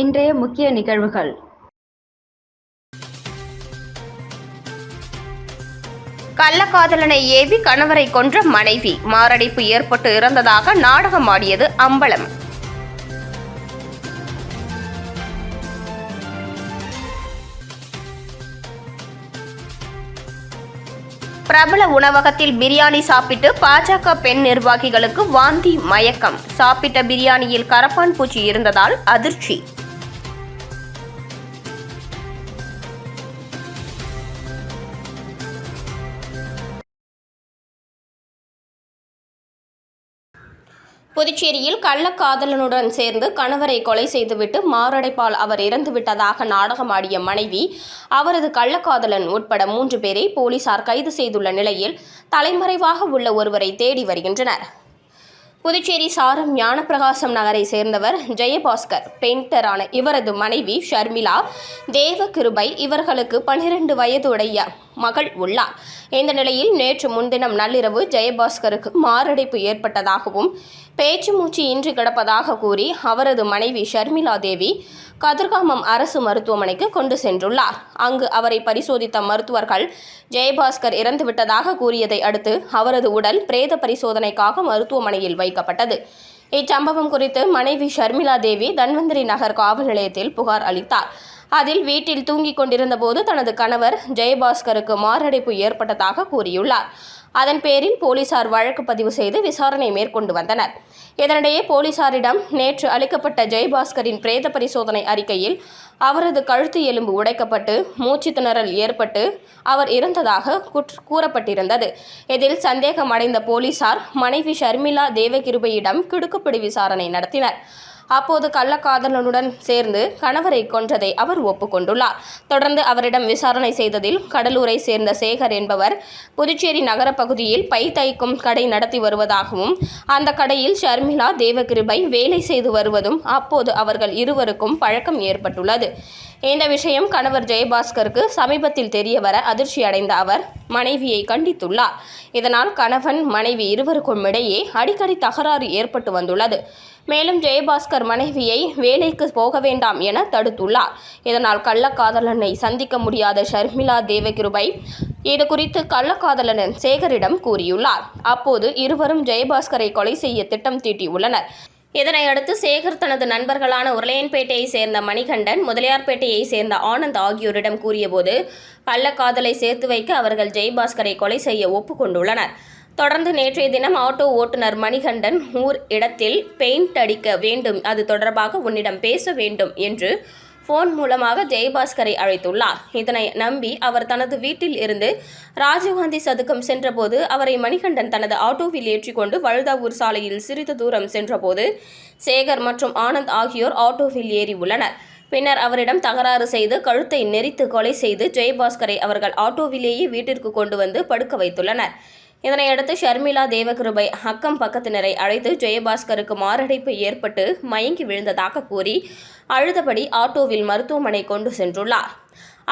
இன்றைய முக்கிய நிகழ்வுகள். கள்ளக்காதலனை ஏவி கணவரை கொன்ற மனைவி. மாரடைப்பு ஏற்பட்டு இறந்ததாக நாடகமாடியது அம்பலம். பிரபல உணவகத்தில் பிரியாணி சாப்பிட்டு பாஜக பெண் நிர்வாகிகளுக்கு வாந்தி மயக்கம். சாப்பிட்ட பிரியாணியில் கரப்பான் பூச்சி இருந்ததால் அதிர்ச்சி. புதுச்சேரியில் கள்ளக்காதலனுடன் சேர்ந்து கணவரை கொலை செய்துவிட்டு மாரடைப்பால் அவர் இறந்துவிட்டதாக நாடகமாடிய மனைவி அவரது கள்ளக்காதலன் உட்பட மூன்று பேரை போலீசார் கைது செய்துள்ள நிலையில் தலைமறைவாக உள்ள ஒருவரை தேடி வருகின்றனர். புதுச்சேரி சாரம் ஞானப்பிரகாசம் நகரை சேர்ந்தவர் ஜெயபாஸ்கர் பெயிண்டரான இவரது மனைவி ஷர்மிளா தேவகிருபை இவர்களுக்கு பன்னிரண்டு வயதுடைய மகள் உள்ளார். இந்த நிலையில் நேற்று முன்தினம் நள்ளிரவு ஜெயபாஸ்கருக்கு மாரடைப்பு ஏற்பட்டதாகவும் பேச்சு மூச்சு இன்றி கிடப்பதாக கூறி அவரது மனைவி ஷர்மிளா தேவி கதிர்காமம் அரசு மருத்துவமனைக்கு கொண்டு சென்றுள்ளார். அங்கு அவரை பரிசோதித்த மருத்துவர்கள் ஜெயபாஸ்கர் இறந்துவிட்டதாக கூறியதை அடுத்து அவரது உடல் பிரேத பரிசோதனைக்காக மருத்துவமனையில் வைக்கப்பட்டது. இச்சம்பவம் குறித்து மனைவி ஷர்மிளா தேவி தன்வந்திரி நகர் காவல் நிலையத்தில் புகார் அளித்தார். அதில் வீட்டில் தூங்கிக் கொண்டிருந்த போது தனது கணவர் ஜெயபாஸ்கருக்கு மாரடைப்பு ஏற்பட்டதாக கூறியுள்ளார். அதன் பேரில் போலீசார் வழக்கு பதிவு செய்து விசாரணை மேற்கொண்டு வந்தனர். இதனிடையே போலீசாரிடம் நேற்று அளிக்கப்பட்ட ஜெயபாஸ்கரின் பிரேத பரிசோதனை அறிக்கையில் அவரது கழுத்து எலும்பு உடைக்கப்பட்டு மூச்சு திணறல் ஏற்பட்டு அவர் இறந்ததாக குற்ற- கூறப்பட்டிருந்தது. இதில் சந்தேகம் அடைந்த போலீசார் மனைவி ஷர்மிளா தேவகிருபையிடம் கிடுக்குப்பிடி விசாரணை நடத்தினர். அப்போது கள்ளக்காதலனுடன் சேர்ந்து கணவரை கொன்றதை அவர் ஒப்புக்கொண்டுள்ளார். தொடர்ந்து அவரிடம் விசாரணை செய்ததில் கடலூரை சேர்ந்த சேகர் என்பவர் புதுச்சேரி நகர பகுதியில் பை தைக்கும் கடை நடத்தி வருவதாகவும் அந்த கடையில் ஷர்மிளா தேவகிருபை வேலை செய்து வருவதும் அப்போது அவர்கள் இருவருக்கும் பழக்கம் ஏற்பட்டுள்ளது. இந்த விஷயம் கணவர் ஜெயபாஸ்கருக்கு சமீபத்தில் தெரியவர அதிர்ச்சி அடைந்த அவர் மனைவியை கண்டித்துள்ளார். இதனால் கணவன் மனைவி இருவருக்கும் இடையே அடிக்கடி தகராறு ஏற்பட்டு வந்துள்ளது. மேலும் ஜெயபாஸ்கர் மனைவியை வேலைக்கு போக வேண்டாம் என தடுத்துள்ளார். இதனால் கள்ளக்காதலனை சந்திக்க முடியாத ஷர்மிளா தேவகிருபை இது குறித்து கள்ளக்காதலன் சேகரிடம் கூறியுள்ளார். அப்போது இருவரும் ஜெயபாஸ்கரை கொலை செய்ய திட்டம் தீட்டியுள்ளனர். இதனையடுத்து சேகர் தனது நண்பர்களான உருளையன்பேட்டையை சேர்ந்த மணிகண்டன் முதலியார்பேட்டையை சேர்ந்த ஆனந்த் ஆகியோரிடம் கூறியபோது கள்ளக்காதலை சேர்த்து வைக்க அவர்கள் ஜெயபாஸ்கரை கொலை செய்ய ஒப்புக்கொண்டுள்ளனர். தொடர்ந்து நேற்றைய தினம் ஆட்டோ ஓட்டுநர் மணிகண்டன் ஊர் இடத்தில் பெயிண்ட் அடிக்க வேண்டும். அது தொடர்பாக உன்னிடம் பேச வேண்டும் என்று ஃபோன் மூலமாக ஜெயபாஸ்கரை அழைத்துள்ளார். இதனை நம்பி அவர் தனது வீட்டில் இருந்து ராஜீவ்காந்தி சதுக்கம் சென்றபோது அவரை மணிகண்டன் தனது ஆட்டோவில் ஏற்றிக்கொண்டு வழுதாவூர் சாலையில் சிறிது தூரம் சென்றபோது சேகர் மற்றும் ஆனந்த் ஆகியோர் ஆட்டோவில் ஏறி உள்ளனர். பின்னர் அவரிடம் தகராறு செய்து கழுத்தை நெரித்து கொலை செய்து ஜெயபாஸ்கரை அவர்கள் ஆட்டோவிலேயே வீட்டிற்கு கொண்டு வந்து படுக்க வைத்துள்ளனர். இதனையடுத்து ஷர்மிளா தேவகிருபை அக்கம் பக்கத்தினரை அழைத்து ஜெயபாஸ்கருக்கு மாரடைப்பு ஏற்பட்டு மயங்கி விழுந்ததாக கூறி அழுதபடி ஆட்டோவில் மருத்துவமனை கொண்டு சென்றுள்ளார்.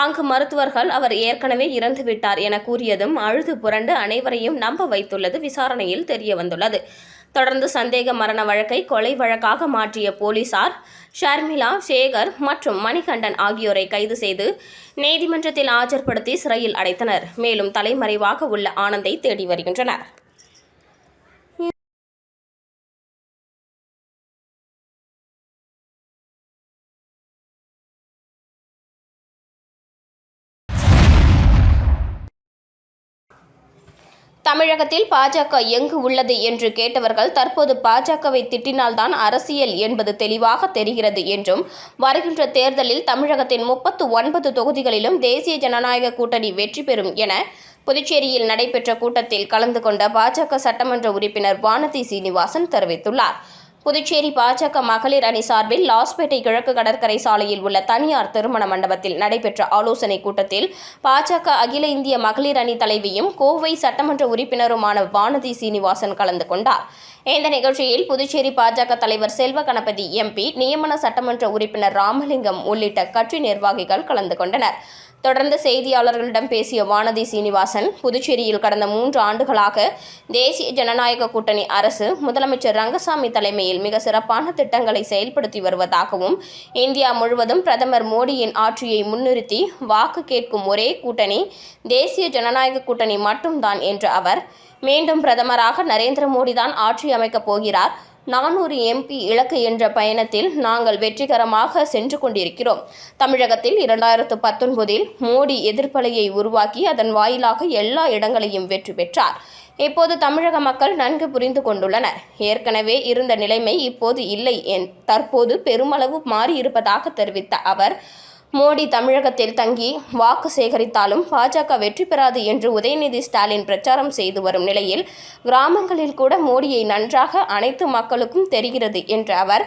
அங்கு மருத்துவர்கள் அவர் ஏற்கனவே இறந்துவிட்டார் என கூறியதும் அழுது புரண்டு அனைவரையும் நம்ப வைத்துள்ளது விசாரணையில் தெரிய வந்துள்ளது தொடர்ந்து சந்தேக மரண வழக்கை கொலை வழக்காக மாற்றிய போலீசார் ஷர்மிளா சேகர் மற்றும் மணிகண்டன் ஆகியோரை கைது செய்து நீதிமன்றத்தில் ஆஜர்படுத்தி சிறையில் அடைத்தனர். மேலும் தலைமறைவாக உள்ள ஆனந்தை தேடி வருகின்றனர். தமிழகத்தில் பாஜக எங்கு உள்ளது என்று கேட்டவர்கள் தற்போது பாஜகவை திட்டினால்தான் அரசியல் என்பது தெளிவாக தெரிகிறது என்றும் வருகின்ற தேர்தலில் தமிழகத்தின் முப்பத்து ஒன்பது தொகுதிகளிலும் தேசிய ஜனநாயக கூட்டணி வெற்றி பெறும் என புதுச்சேரியில் நடைபெற்ற கூட்டத்தில் கலந்து கொண்ட பாஜக சட்டமன்ற உறுப்பினர் வானதி சீனிவாசன் தெரிவித்துள்ளார். புதுச்சேரி பாஜக மகளிர் அணி சார்பில் லாஸ்பேட்டை கிழக்கு கடற்கரை சாலையில் உள்ள தனியார் திருமண மண்டபத்தில் நடைபெற்ற ஆலோசனைக் கூட்டத்தில் பாஜக அகில இந்திய மகளிர் அணி தலைவியும் கோவை சட்டமன்ற உறுப்பினருமான வானதி சீனிவாசன் கலந்து கொண்டார். இந்த நிகழ்ச்சியில் புதுச்சேரி பாஜக தலைவர் செல்வ கணபதி எம்பி நியமன சட்டமன்ற உறுப்பினர் ராமலிங்கம் உள்ளிட்ட கட்சி நிர்வாகிகள் கலந்து கொண்டனர். தொடர்ந்து செய்தியாளர்களிடம் பேசிய வானதி சீனிவாசன் புதுச்சேரியில் கடந்த மூன்று ஆண்டுகளாக தேசிய ஜனநாயக கூட்டணி அரசு முதலமைச்சர் ரங்கசாமி தலைமையில் மிக சிறப்பான திட்டங்களை செயல்படுத்தி வருவதாகவும் இந்தியா முழுவதும் பிரதமர் மோடியின் ஆட்சியை முன்னிறுத்தி வாக்கு கேட்கும் ஒரே கூட்டணி தேசிய ஜனநாயக கூட்டணி மட்டும்தான் என்ற அவர் மீண்டும் பிரதமராக நரேந்திர மோடி தான் ஆட்சி அமைக்கப் போகிறார். நானூறு எம்பி இலக்கு என்ற பயணத்தில் நாங்கள் வெற்றிகரமாக சென்று கொண்டிருக்கிறோம். தமிழகத்தில் இரண்டாயிரத்து பத்தொன்பதில் மோடி எதிர்ப்பலையை உருவாக்கி அதன் வாயிலாக எல்லா இடங்களையும் வெற்றி பெற்றார். இப்போது தமிழக மக்கள் நன்கு புரிந்து கொண்டுள்ளனர். ஏற்கனவே இருந்த நிலைமை இப்போது இல்லை என் தற்போது பெருமளவு மாறியிருப்பதாக தெரிவித்த அவர் மோடி தமிழகத்தில் தங்கி வாக்கு சேகரித்தாலும் பாஜக வெற்றி பெறாது என்று உதயநிதி ஸ்டாலின் பிரச்சாரம் செய்து வரும் நிலையில் கிராமங்களில் கூட மோடியை நன்றாக அனைத்து மக்களுக்கும் தெரிகிறது என்ற அவர்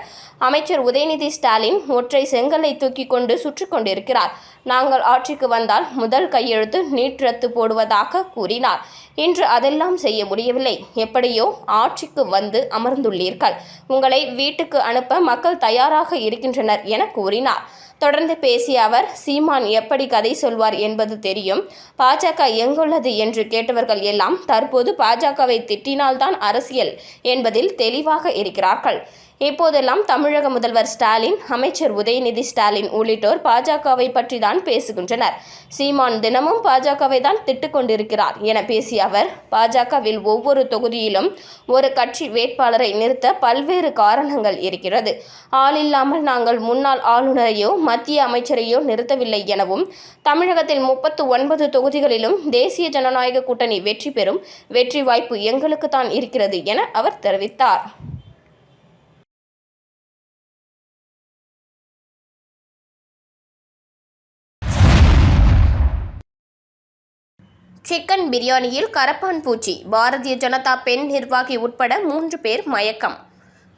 அமைச்சர் உதயநிதி ஸ்டாலின் ஒற்றை செங்கலை தூக்கி கொண்டு சுற்றி கொண்டிருக்கிறார். நாங்கள் ஆட்சிக்கு வந்தால் முதல் கையெழுத்து நீட் ரத்து போடுவதாக கூறினார். இன்று அதெல்லாம் செய்ய முடியவில்லை. எப்படியோ ஆட்சிக்கு வந்து அமர்ந்துள்ளீர்கள். உங்களை வீட்டுக்கு அனுப்ப மக்கள் தயாராக இருக்கின்றனர் என கூறினார். தொடர்ந்து பேசிய அவர் சீமான் எப்படி கதை சொல்வார் என்பது தெரியும். பாஜக எங்குள்ளது என்று கேட்டவர்கள் எல்லாம் தற்போது பாஜகவை திட்டினால்தான் அரசியல் என்பதில் தெளிவாக இருக்கிறார்கள். இப்போதெல்லாம் தமிழக முதல்வர் ஸ்டாலின் அமைச்சர் உதயநிதி ஸ்டாலின் உள்ளிட்டோர் பாஜகவை பற்றி தான் பேசுகின்றனர். சீமான் தினமும் பாஜகவை தான் திட்டுக் கொண்டிருக்கிறார் என பேசிய அவர் பாஜகவில் ஒவ்வொரு தொகுதியிலும் ஒரு கட்சி வேட்பாளரை நிறுத்த பல்வேறு காரணங்கள் இருக்கிறது. ஆள் இல்லாமல் நாங்கள் முன்னாள் ஆளுநரையோ மத்திய அமைச்சரையோ நிறுத்தவில்லை எனவும் தமிழகத்தில் முப்பத்து ஒன்பது தொகுதிகளிலும் தேசிய ஜனநாயக கூட்டணி வெற்றி பெறும் வெற்றி வாய்ப்பு எங்களுக்குத்தான் இருக்கிறது என அவர் தெரிவித்தார். சிக்கன் பிரியாணியில் கரப்பான் பூச்சி பாரதிய ஜனதா பெண் நிர்வாகி உட்பட மூன்று பேர் மயக்கம்.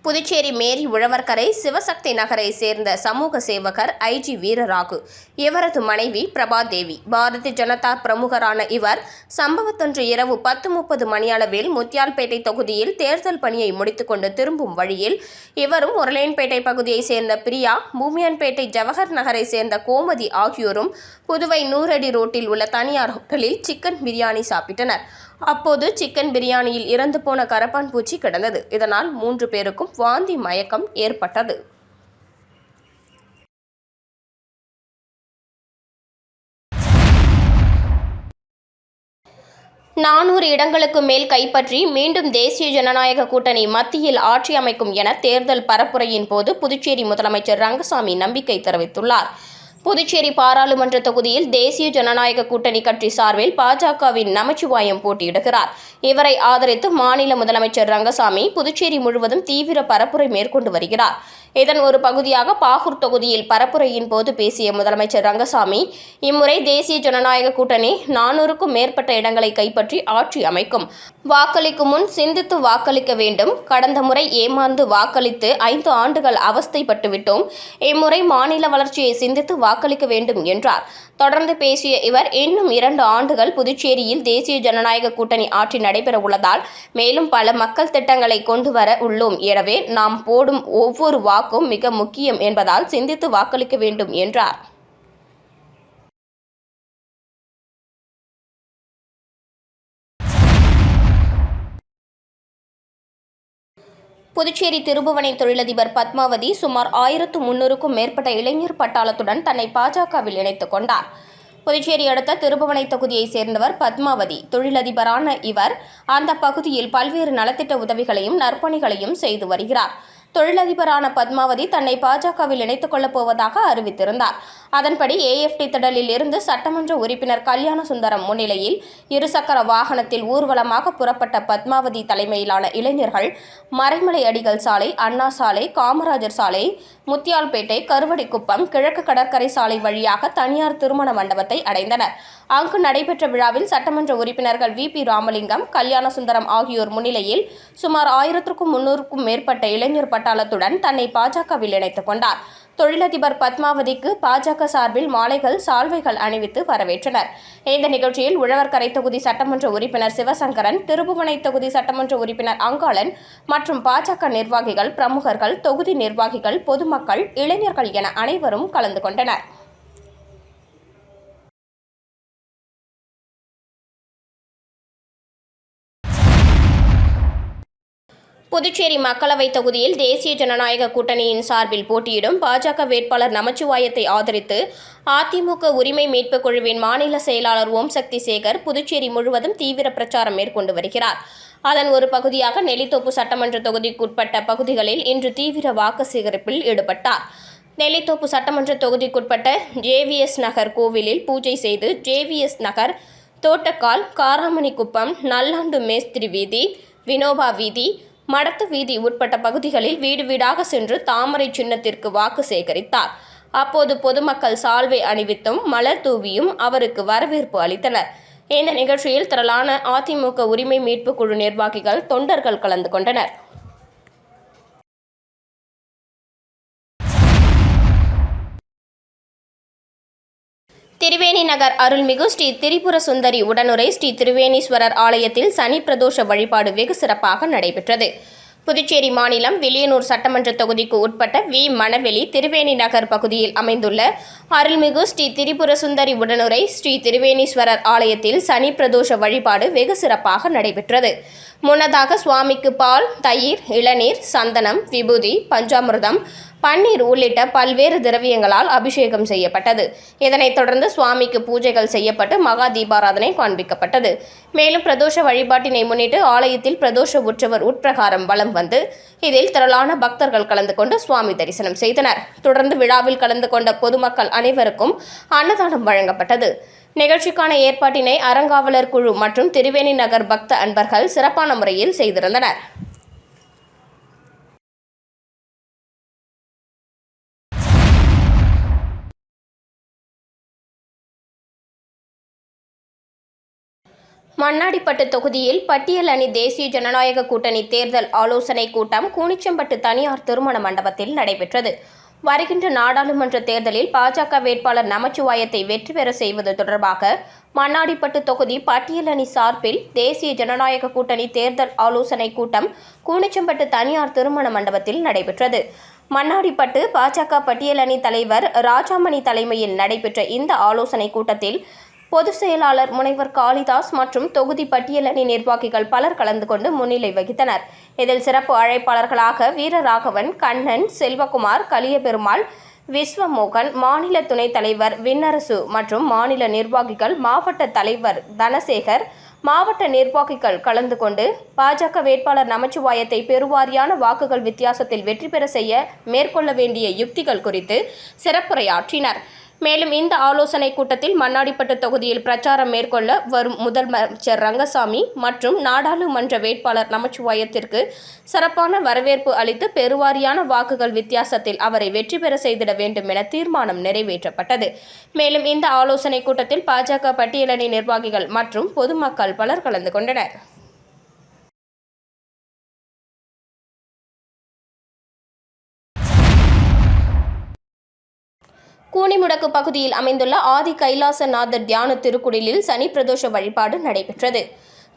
புதுச்சேரி மேரி உழவர்கரை சிவசக்தி நகரை சேர்ந்த சமூக சேவகர் ஐஜி வீரராகு. இவரது மனைவி பிரபாதேவி. பாரதிய ஜனதா பிரமுகரான இவர் சம்பவத்தொன்று இரவு பத்து முப்பது மணியளவில் முத்தியால்பேட்டை தொகுதியில் தேர்தல் பணியை முடித்துக்கொண்டு திரும்பும் வழியில் இவரும் உருளையன்பேட்டை பகுதியைச் சேர்ந்த பிரியா பூமியான்பேட்டை ஜவஹர் நகரை சேர்ந்த கோமதி ஆகியோரும் புதுவை நூறடி ரோட்டில் உள்ள தனியார் ஹோட்டலில் சிக்கன் பிரியாணி சாப்பிட்டனர். அப்போது சிக்கன் பிரியாணியில் இறந்து போன கரப்பான் பூச்சி கிடந்தது. இதனால் மூன்று பேருக்கும் வாந்தி மயக்கம் ஏற்பட்டது. நானூறு இடங்களுக்கு மேல் கைப்பற்றி மீண்டும் தேசிய ஜனநாயக கூட்டணி மத்தியில் ஆட்சி அமைக்கும் என தேர்தல் பரப்புரையின் போது புதுச்சேரி முதலமைச்சர் ரங்கசாமி நம்பிக்கை தெரிவித்துள்ளார். புதுச்சேரி பாராளுமன்ற தொகுதியில் தேசிய ஜனநாயக கூட்டணி கட்சி சார்பில் பாஜகவின் நமச்சிவாயம் போட்டியிடுகிறார். இவரை ஆதரித்து மாநில முதலமைச்சர் ரங்கசாமி புதுச்சேரி முழுவதும் தீவிர பரப்புரை மேற்கொண்டு வருகிறார். இதன் ஒரு பகுதியாக பாகூர் தொகுதியில் பரப்புரையின் போது பேசிய முதலமைச்சர் ரங்கசாமி இம்முறை தேசிய ஜனநாயக கூட்டணி நானூறுக்கும் மேற்பட்ட இடங்களை கைப்பற்றி ஆட்சி அமைக்கும். வாக்களிக்கும் முன் சிந்தித்து வாக்களிக்க வேண்டும். கடந்த முறை ஏமாந்து வாக்களித்து ஐந்து ஆண்டுகள் அவஸ்தைப்பட்டு விட்டோம். இம்முறை மாநில வளர்ச்சியை சிந்தித்து வாக்களிக்க வேண்டும் என்றார். தொடர்ந்து பேசிய இவர் இன்னும் இரண்டு ஆண்டுகள் புதுச்சேரியில் தேசிய ஜனநாயக கூட்டணி ஆட்சி நடைபெற உள்ளதால் மேலும் பல மக்கள் திட்டங்களை கொண்டு வர உள்ளோம். எனவே நாம் போடும் ஒவ்வொரு வாக்கும் மிக முக்கியம் என்பதால் சிந்தித்து வாக்களிக்க வேண்டும் என்றார். புதுச்சேரி திருபுவனை தொழிலதிபர் பத்மாவதி சுமார் ஆயிரத்து முன்னூறுக்கும் மேற்பட்ட இளைஞர் பட்டாளத்துடன் தன்னை பாஜகவில் இணைத்துக் கொண்டார். புதுச்சேரி அடுத்த திருபுவனை தொகுதியைச் சேர்ந்தவர் பத்மாவதி. தொழிலதிபரான இவர் அந்த பகுதியில் பல்வேறு நலத்திட்ட உதவிகளையும் நற்பணிகளையும் செய்து வருகிறார். தொழிலதிபரான பத்மாவதி தன்னை பாஜகவில் இணைத்துக் கொள்ளப் போவதாக அறிவித்திருந்தார். அதன்படி ஏஎஃப்டி திடலில் இருந்து சட்டமன்ற உறுப்பினர் கல்யாண சுந்தரம் முன்னிலையில் இருசக்கர வாகனத்தில் ஊர்வலமாக புறப்பட்ட பத்மாவதி தலைமையிலான இளைஞர்கள் மறைமலை அடிகள் சாலை அண்ணா சாலை காமராஜர் சாலை முத்தியால்பேட்டை கருவடிக்குப்பம் கிழக்கு கடற்கரை சாலை வழியாக தனியார் திருமண மண்டபத்தை அடைந்தனர். அங்கு நடைபெற்ற விழாவில் சட்டமன்ற உறுப்பினர்கள் வி. பி. ராமலிங்கம் கல்யாண சுந்தரம் ஆகியோர் முன்னிலையில் சுமார் ஆயிரத்திற்கும் முன்னூறுக்கும் மேற்பட்ட இளைஞர் பட்டாளத்துடன் தன்னை பாஜகவில் இணைத்துக் கொண்டார். தொழிலதிபர் பத்மாவதிக்கு பாஜக சார்பில் மாலைகள் சால்வைகள் அணிவித்து வரவேற்றனர். இந்த நிகழ்ச்சியில் உழவர்கரை தொகுதி சட்டமன்ற உறுப்பினர் சிவசங்கரன் திருபுவனை தொகுதி சட்டமன்ற உறுப்பினர் அங்காளன் மற்றும் பாஜக நிர்வாகிகள் பிரமுகர்கள் தொகுதி நிர்வாகிகள் பொதுமக்கள் இளைஞர்கள் என அனைவரும் கலந்து கொண்டனர். புதுச்சேரி மக்களவைத் தொகுதியில் தேசிய ஜனநாயக கூட்டணியின் சார்பில் போட்டியிடும் பாஜக வேட்பாளர் நமச்சிவாயத்தை ஆதரித்து அதிமுக உரிமை மீட்புக் குழுவின் மாநில செயலாளர் ஓம் சக்தி சேகர் புதுச்சேரி முழுவதும் தீவிர பிரச்சாரம் மேற்கொண்டு வருகிறார். அதன் ஒரு பகுதியாக நெல்லித்தோப்பு சட்டமன்ற தொகுதிக்குட்பட்ட பகுதிகளில் இன்று தீவிர வாக்கு சேகரிப்பில் ஈடுபட்டார். நெல்லித்தோப்பு சட்டமன்ற தொகுதிக்குட்பட்ட ஜேவிஎஸ் நகர் கோவிலில் பூஜை செய்து ஜேவிஎஸ் நகர் தோட்டக்கால் காராமணிக்குப்பம் நல்லாண்டு மேஸ்திரி வீதி வினோபா வீதி மடத்து வீதி உட்பட்ட பகுதிகளில் வீடு வீடாக சென்று தாமரை சின்னத்திற்கு வாக்கு சேகரித்தார். அப்போது பொதுமக்கள் சால்வை அணிவித்தும் மலர் தூவியும் அவருக்கு வரவேற்பு அளித்தனர். இந்த நிகழ்ச்சியில் திரளான அதிமுக உரிமை மீட்புக் குழு நிர்வாகிகள் தொண்டர்கள் கலந்து கொண்டனர். திரிவேணி நகர் அருள்மிகு ஸ்ரீ திரிபுர சுந்தரி உடனுரை ஸ்ரீ திருவேணீஸ்வரர் ஆலயத்தில் சனி பிரதோஷ வழிபாடு வெகு சிறப்பாக நடைபெற்றது. புதுச்சேரி மாநிலம் வில்லியனூர் சட்டமன்ற தொகுதிக்கு உட்பட்ட வி. மணவெளி திருவேணி நகர் பகுதியில் அமைந்துள்ள அருள்மிகு ஸ்ரீ திரிபுர சுந்தரி உடனுரை ஸ்ரீ திருவேணீஸ்வரர் ஆலயத்தில் சனி பிரதோஷ வழிபாடு வெகு சிறப்பாக நடைபெற்றது. முன்னதாக சுவாமிக்கு பால் தயிர் இளநீர் சந்தனம் விபூதி பஞ்சாமிர்தம் பன்னீர் உள்ளிட்ட பல்வேறு திரவியங்களால் அபிஷேகம் செய்யப்பட்டது. இதனைத் தொடர்ந்து சுவாமிக்கு பூஜைகள் செய்யப்பட்டு மகா தீபாராதனை காண்பிக்கப்பட்டது. மேலும் பிரதோஷ வழிபாட்டினை முன்னிட்டு ஆலயத்தில் பிரதோஷ உற்சவர் உட்பிரகாரம் வலம் வந்து இதில் திரளான பக்தர்கள் கலந்து கொண்டு சுவாமி தரிசனம் செய்தனர். தொடர்ந்து விழாவில் கலந்து கொண்ட பொதுமக்கள் அனைவருக்கும் அன்னதானம் வழங்கப்பட்டது. நிகழ்ச்சிக்கான ஏற்பாட்டினை அறங்காவலர் குழு மற்றும் திருவேணி நகர் பக்த அன்பர்கள் சிறப்பான முறையில் செய்திருந்தனர். மண்ணாடிப்பட்டு தொகுதியில் பட்டியல் அணி தேசிய ஜனநாயக கூட்டணி தேர்தல் ஆலோசனை கூட்டம் கூனிச்சம்பட்டு தனியார் திருமண மண்டபத்தில் நடைபெற்றது. வருகின்ற நாடாளுமன்ற தேர்தலில் பாஜக வேட்பாளர் நமச்சிவாயத்தை வெற்றி பெற செய்வது தொடர்பாக மண்ணாடிப்பட்டு தொகுதி பட்டியல் அணி சார்பில் தேசிய ஜனநாயக கூட்டணி தேர்தல் ஆலோசனை கூட்டம் கூனிச்சம்பட்டு தனியார் திருமண மண்டபத்தில் நடைபெற்றது. மண்ணாடிப்பட்டு பாஜக பட்டியல் அணி தலைவர் ராஜாமணி தலைமையில் நடைபெற்ற இந்த ஆலோசனை கூட்டத்தில் பொதுச் செயலாளர் முனைவர் காளிதாஸ் மற்றும் தொகுதி பட்டியலணி நிர்வாகிகள் பலர் கலந்து கொண்டு முன்னிலை வகித்தனர். இதில் சிறப்பு அழைப்பாளர்களாக வீரராகவன் கண்ணன் செல்வகுமார் கலியபெருமாள் விஸ்வமோகன் மாநில துணைத் தலைவர் விண்ணரசு மற்றும் மாநில நிர்வாகிகள் மாவட்ட தலைவர் தனசேகர் மாவட்ட நிர்வாகிகள் கலந்து கொண்டு பாஜக வேட்பாளர் நமச்சிவாயத்தை பெருவாரியான வாக்குகள் வித்தியாசத்தில் வெற்றி பெற செய்ய மேற்கொள்ள வேண்டிய யுக்திகள் குறித்து சிறப்புரையாற்றினர். மேலும் இந்த ஆலோசனை கூட்டத்தில் மண்ணாடிப்பட்டு தொகுதியில் பிரச்சாரம் மேற்கொள்ள வரும் முதலமைச்சர் ரங்கசாமி மற்றும் நாடாளுமன்ற வேட்பாளர் நமச்சிவாயத்திற்கு சிறப்பான வரவேற்பு அளித்து பெருவாரியான வாக்குகள் வித்தியாசத்தில் அவரை வெற்றி பெற செய்திட வேண்டும் என தீர்மானம் நிறைவேற்றப்பட்டது. மேலும் இந்த ஆலோசனை கூட்டத்தில் பாஜக பட்டியலணி நிர்வாகிகள் மற்றும் பொதுமக்கள் பலர் கலந்து கொண்டனர். கூனிமுடக்கு பகுதியில் அமைந்துள்ள ஆதி கைலாசநாதர் தியான திருக்குடிலில் சனி பிரதோஷ வழிபாடு நடைபெற்றது.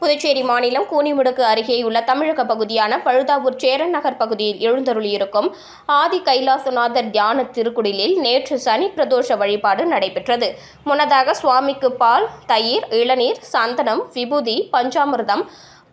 புதுச்சேரி மாநிலம் கூனிமுடக்கு அருகேயுள்ள தமிழக பகுதியான பழுதாவூர் சேரன் நகர் பகுதியில் எழுந்தருளியிருக்கும் ஆதி கைலாசநாதர் தியான திருக்குடிலில் நேற்று சனி பிரதோஷ வழிபாடு நடைபெற்றது. முன்னதாக சுவாமிக்கு பால் தயிர் இளநீர் சந்தனம் விபூதி பஞ்சாமிர்தம்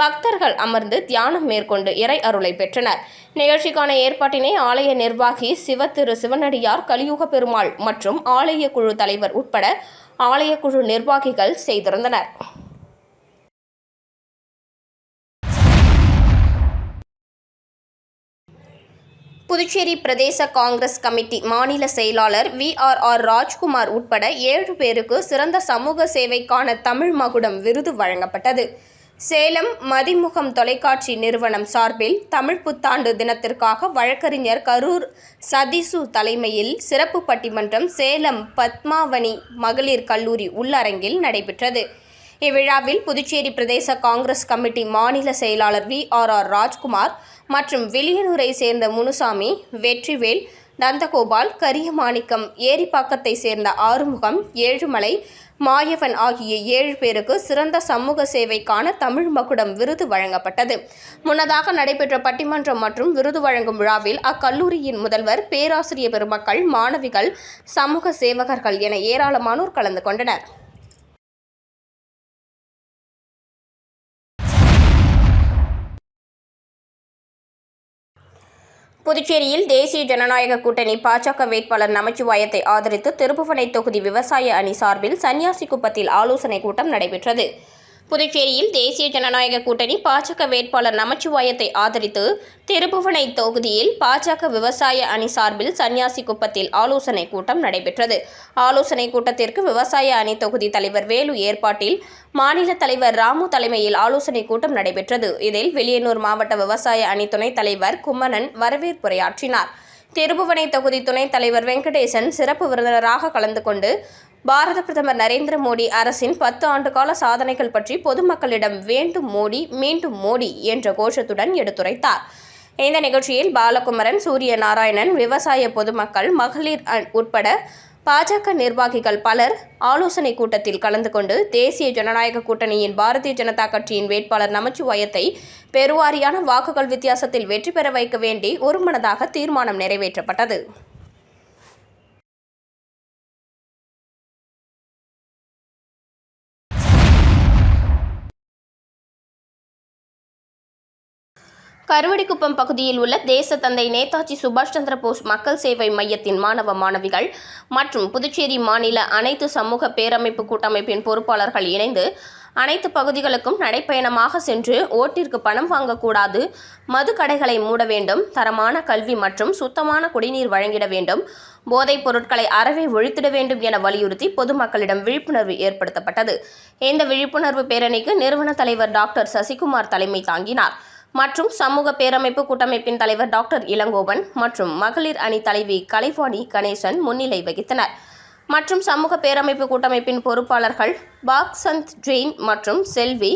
பக்தர்கள் அமர்ந்து தியானம் மேற்கொண்டு இறை அருளை பெற்றனர். நிகழ்ச்சிக்கான ஏற்பாட்டினை ஆலய நிர்வாகி சிவ திரு சிவனடியார் கலியுக பெருமாள் மற்றும் ஆலய குழு தலைவர் உட்பட ஆலய குழு நிர்வாகிகள் செய்திருந்தனர். புதுச்சேரி பிரதேச காங்கிரஸ் கமிட்டி மாநில செயலாளர் வி. ஆர். ஆர். ராஜ்குமார் உட்பட ஏழு பேருக்கு சிறந்த சமூக சேவைக்கான தமிழ் மகுடம் விருது வழங்கப்பட்டது. சேலம் மதிமுகம் தொலைக்காட்சி நிறுவனம் சார்பில் தமிழ் புத்தாண்டு தினத்திற்காக வழக்கறிஞர் கரூர் சதிசு தலைமையில் சிறப்பு பட்டிமன்றம் சேலம் பத்மாவணி மகளிர் கல்லூரி உள்ளரங்கில் நடைபெற்றது. இவ்விழாவில் புதுச்சேரி பிரதேச காங்கிரஸ் கமிட்டி மாநில செயலாளர் வி ஆர் ஆர் ராஜ்குமார் மற்றும் வெளியனூரை சேர்ந்த முனுசாமி வெற்றிவேல் நந்தகோபால் கரியமாணிக்கம் ஏரிப்பாக்கத்தை சேர்ந்த ஆறுமுகம் ஏழுமலை மாயவன் ஆகிய ஏழு பேருக்கு சிறந்த சமூக சேவைக்கான தமிழ் மகுடம் விருது வழங்கப்பட்டது. முன்னதாக நடைபெற்ற பட்டிமன்றம் மற்றும் விருது வழங்கும் விழாவில் அக்கல்லூரியின் முதல்வர் பேராசிரியர் பெருமக்கள் மாணவிகள் சமூக சேவகர்கள் என ஏராளமானோர் கலந்து கொண்டனர். புதுச்சேரியில் தேசிய ஜனநாயக கூட்டணி பாஜக வேட்பாளர் நமச்சிவாயத்தை ஆதரித்து திருப்புவனை தொகுதி விவசாய அணி சார்பில் சன்னியாசிக்குப்பத்தில் ஆலோசனைக் கூட்டம் நடைபெற்றது. புதுச்சேரியில் தேசிய ஜனநாயக கூட்டணி பாஜக வேட்பாளர் நமச்சிவாயத்தை ஆதரித்து திருபுவனை தொகுதியில் பாஜக விவசாய அணி சார்பில் சன்னியாசி குப்பத்தில் ஆலோசனை கூட்டம் நடைபெற்றது. ஆலோசனை கூட்டத்திற்கு விவசாய அணி தொகுதி தலைவர் வேலு ஏற்பாட்டில் மாநில தலைவர் ராமு தலைமையில் ஆலோசனை கூட்டம் நடைபெற்றது. இதில் வெளியனூர் மாவட்ட விவசாய அணி துணைத் தலைவர் கும்மணன் வரவேற்புரையாற்றினார். திருபுவனை தொகுதி துணைத் தலைவர் வெங்கடேசன் சிறப்பு விருந்தினராக கலந்து கொண்டு பாரத பிரதமர் நரேந்திர மோடி அரசின் பத்து ஆண்டுகால சாதனைகள் பற்றி பொதுமக்களிடம் வேண்டும் மோடி மீண்டும் மோடி என்ற கோஷத்துடன் எடுத்துரைத்தார். இந்த நிகழ்ச்சியில் பாலகுமரன் சூரிய நாராயணன் விவசாய பொதுமக்கள் மகளிர் உட்பட பாஜக நிர்வாகிகள் பலர் ஆலோசனை கூட்டத்தில் கலந்து கொண்டு தேசிய ஜனநாயக கூட்டணியின் பாரதிய ஜனதா கட்சியின் வேட்பாளர் நமச்சிவாயத்தை பெருவாரியான வாக்குகள் வித்தியாசத்தில் வெற்றி பெற வைக்க வேண்டி ஒருமனதாக தீர்மானம் நிறைவேற்றப்பட்டது. கருவடிக்குப்பம் பகுதியில் உள்ள தேசத்தந்தை நேதாஜி சுபாஷ் சந்திர போஸ் மக்கள் சேவை மையத்தின் மாணவ மாணவிகள் மற்றும் புதுச்சேரி மாநில அனைத்து சமூக பேரமைப்பு கூட்டமைப்பின் பொறுப்பாளர்கள் இணைந்து அனைத்து பகுதிகளுக்கும் நடைப்பயணமாக சென்று ஓட்டிற்கு பணம் வாங்கக்கூடாது மது கடைகளை மூட வேண்டும் தரமான கல்வி மற்றும் சுத்தமான குடிநீர் வழங்கிட வேண்டும் போதைப் பொருட்களை அறவே ஒழித்திட வேண்டும் என வலியுறுத்தி பொதுமக்களிடம் விழிப்புணர்வு ஏற்படுத்தப்பட்டது. இந்த விழிப்புணர்வு பேரணிக்கு நிறுவன தலைவர் டாக்டர் சசிகுமார் தலைமை தாங்கினார். மற்றும் சமூக பேரமைப்பு கூட்டமைப்பின் தலைவர் டாக்டர் இளங்கோவன் மற்றும் மகளிர் அணி தலைவி கலைவாணி கணேசன் முன்னிலை வகித்தனர். மற்றும் சமூக பேரமைப்பு கூட்டமைப்பின் பொறுப்பாளர்கள் பாக்சந்த் ஜெயின் மற்றும் செல்வி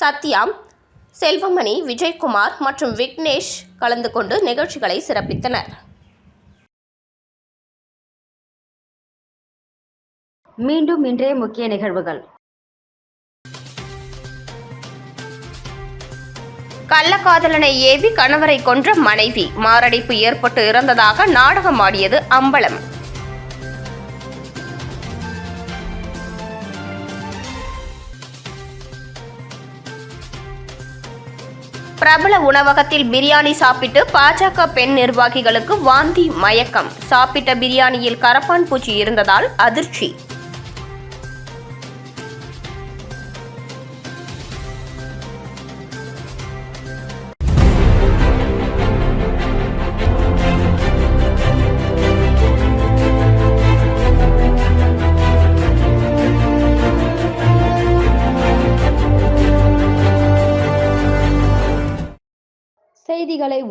சத்யா செல்வமணி விஜயகுமார் மற்றும் விக்னேஷ் கலந்து கொண்டு நிகழ்ச்சிகளை சிறப்பித்தனர். மீண்டும் இன்றைய முக்கிய நிகழ்வுகள். கள்ளக்காதலனை ஏவி கணவரை கொன்ற மனைவி. மாரடைப்பு ஏற்பட்டு இறந்ததாக நாடகமாடியது அம்பலம். பிரபல உணவகத்தில் பிரியாணி சாப்பிட்டு பாஜக பெண் நிர்வாகிகளுக்கு வாந்தி மயக்கம். சாப்பிட்ட பிரியாணியில் கரப்பான் பூச்சி இருந்ததால் அதிர்ச்சி.